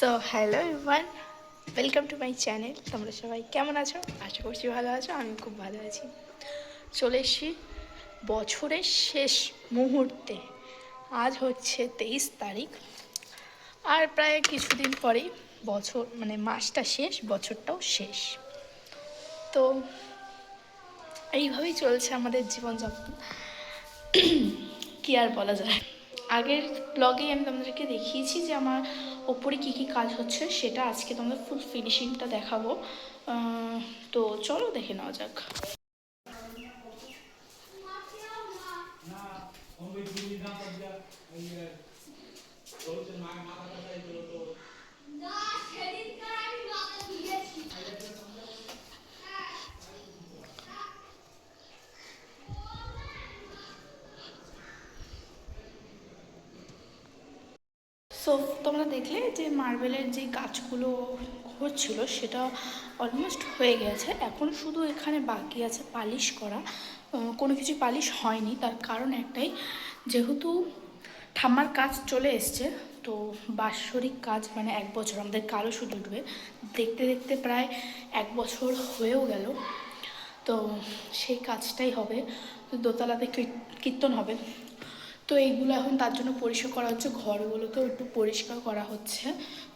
So hello Evan welcome to my channel তোমরা সবাই কেমন আছো? আশা করছি ভালো আছো, আমি খুব ভালো আছি। চলে এসেছি বছরের শেষ মুহূর্তে। আজ হচ্ছে তেইশ তারিখ। আর প্রায় কিছুদিন পরেই বছর মানে মাসটা শেষ, বছরটাও শেষ। তো, এইভাবেই চলছে আমাদের জীবনযাপন। কি আর বলা যায়? আগের ব্লগেই আমি তোমাদেরকে দেখিয়েছি যে আমার ওপরে কী কী কাজ হচ্ছে, সেটা আজকে তোমাদের ফুল ফিনিশিংটা দেখাবো। তো চলো দেখে নেওয়া যাক। সো তোমরা দেখলে যে মার্বেলের যে কাজগুলো হচ্ছিল সেটা অলমোস্ট হয়ে গেছে। এখন শুধু এখানে বাকি আছে পালিশ করা। কোনো কিছু পালিশ হয়নি। তার কারণ একটাই, যেহেতু ঠাম্মার কাজ চলে এসছে, তো বাৎসরিক কাজ মানে এক বছর। আমাদের কালো শুধু উঠবে। দেখতে দেখতে প্রায় এক বছর হয়েও গেল। তো সেই কাজটাই হবে। দোতলাতে কীর- কীর্তন হবে। তো এইগুলো এখন তার জন্য পরিষ্কার করা হচ্ছে ঘরগুলোকেও একটু পরিষ্কার করা হচ্ছে।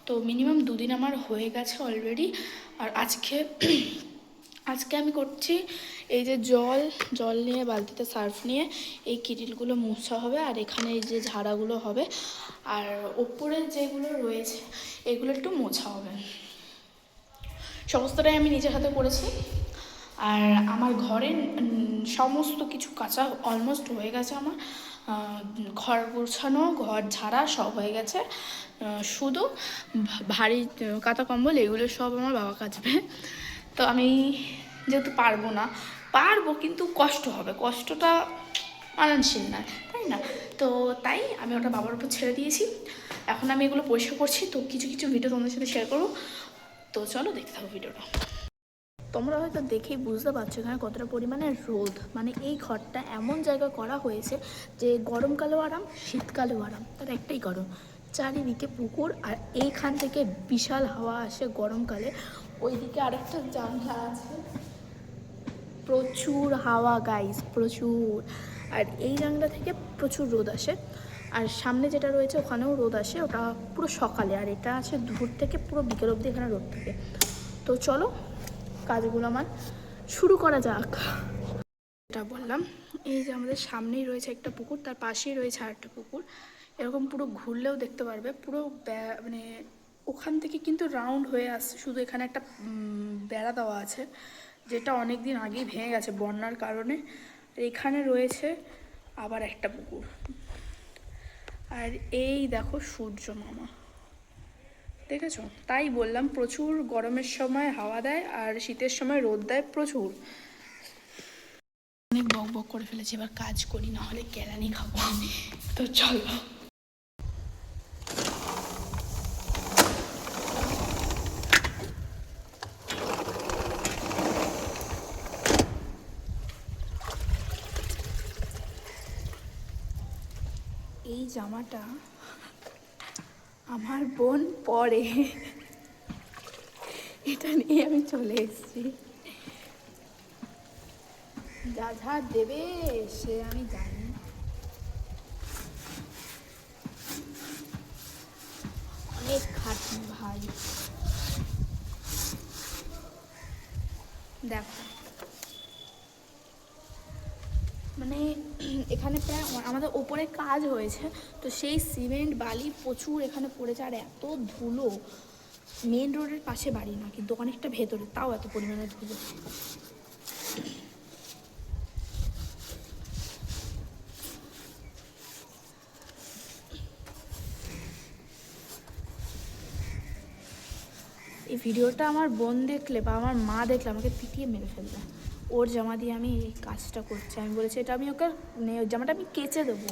তো মিনিমাম দুদিন আমার হয়ে গেছে অলরেডি আর আজকে আজকে আমি করছি এই যে জল জল নিয়ে, বালতিতে সার্ফ নিয়ে, এই কিটিলগুলো মোছা হবে আর এখানে এই যে ঝাড়াগুলো হবে। আর ওপরে যেগুলো রয়েছে, এগুলো একটু মোছা হবে। সমস্তটাই আমি নিজের হাতে করেছি। আর আমার ঘরে সমস্ত কিছু কাঁচা অলমোস্ট হয়ে গেছে আমার। ঘর গোছানো, ঘর ঝাড়া সব হয়ে গেছে। শুধু ভারী কাঁথা কম্বল, এগুলো সব আমার বাবা কাচবে। তো আমি যেহেতু পারব না, পারব কিন্তু কষ্ট হবে। কষ্টটা মানানসীন না তাই না? তো তাই আমি ওটা বাবার উপর ছেড়ে দিয়েছি। এখন আমি এগুলো পরিষ্কার করছি। তো কিছু কিছু ভিডিও তোমাদের সাথে শেয়ার করব। তো চলো, দেখতে থাকো ভিডিওটা তোমরা হয়তো দেখেই বুঝতে পারছ এখানে কতটা পরিমাণে রোদ। মানে এই ঘরটা এমন জায়গায় করা হয়েছে যে গরমকালেও আরাম, শীতকালেও আরাম। তার একটাই কারণ, চারিদিকে পুকুর আর এইখান থেকে বিশাল হাওয়া আসে গরমকালে। ওইদিকে আরেকটা জানলা আছে। প্রচুর হাওয়া গাইস প্রচুর। আর এই জানলা থেকে প্রচুর রোদ আসে। আর সামনে যেটা রয়েছে, ওখানেও রোদ আসে। ওটা পুরো সকালে। আর এটা আছে দুপুর থেকে পুরো বিকেল অবধি এখানে রোদ থাকে। তো চলো কাজগুলো আমার শুরু করা যাক। এটা বললাম, এই যে আমাদের সামনেই রয়েছে একটা পুকুর, তার পাশেই রয়েছে আরেকটা পুকুর। এরকম পুরো ঘুরলেও দেখতে পারবে, পুরো মানে ওখান থেকে কিন্তু রাউন্ড হয়ে আসছে, শুধু এখানে একটা বেড়া দেওয়া আছে, যেটা অনেক দিন আগেই ভেঙে গেছে বন্যার কারণে। এখানে রয়েছে আবার একটা পুকুর। আর এই দেখো সূর্য মামা। দেখেছ? তাই বললাম, প্রচুর গরমের সময় হাওয়া দেয় আর শীতের সময় রোদ দেয় প্রচুর। অনেক বক বক করে ফেলেছি, এবার কাজ করি না হলে কেরানি খাব তো চলো। এই জামাটা আমার বোন পরে এটা নিয়ে আমি চলে এসেছি। যা যা দেবে, সে আমি জানি। অনেক খাটনি ভাই। দেখো। মানে এখানে প্রায় আমাদের ওপরে কাজ হয়েছে। তো সেই সিমেন্ট, বালি প্রচুর এখানে পড়েছে আর এত ধুলো। মেন রোডের পাশে বাড়ি না, কিন্তু অনেকটা ভেতরে, তাও এত পরিমাণে ধুলো। এই ভিডিওটা আমার বোন দেখলে বা আমার মা দেখলে আমাকে পিটিয়ে মেরে ফেলবে। ওর জামা দিয়ে আমি এই কাজটা করছি। আমি বলেছি, এটা আমি ওকে ওই জামাটা আমি কেচে দেবো।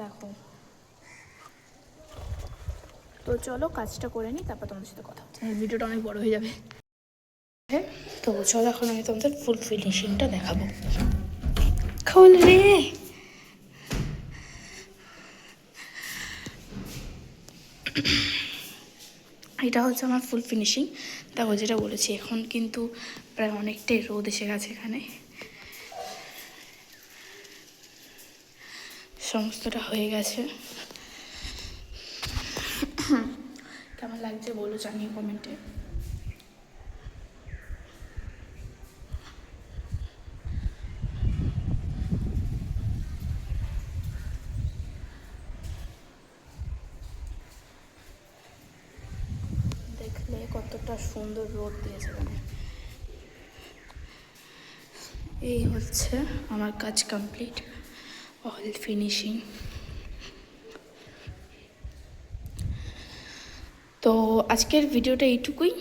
দেখো। তো চলো কাজটা করে নিই, তারপর তোমাদের সাথে কথা হচ্ছে। ভিডিওটা অনেক বড় হয়ে যাবে। তো চলো এখন আমি তোমাদের ফুল ফিনিশিংটা দেখাবো। খোল রে! এটা হচ্ছে আমার ফুল ফিনিশিং দেখো যেটা বলেছি, এখন কিন্তু প্রায় অনেকটাই রোদ এসে গেছে এখানে। সমস্তটা হয়ে গেছে। কেমন লাগছে বলো জানিয়ে কমেন্টে দেখলে কতটা সুন্দর রোদ দিয়েছে মানে এই হচ্ছে আমার কাজ কমপ্লিট অল ফিনিশিং তো আজকের ভিডিওটা এইটুকুই।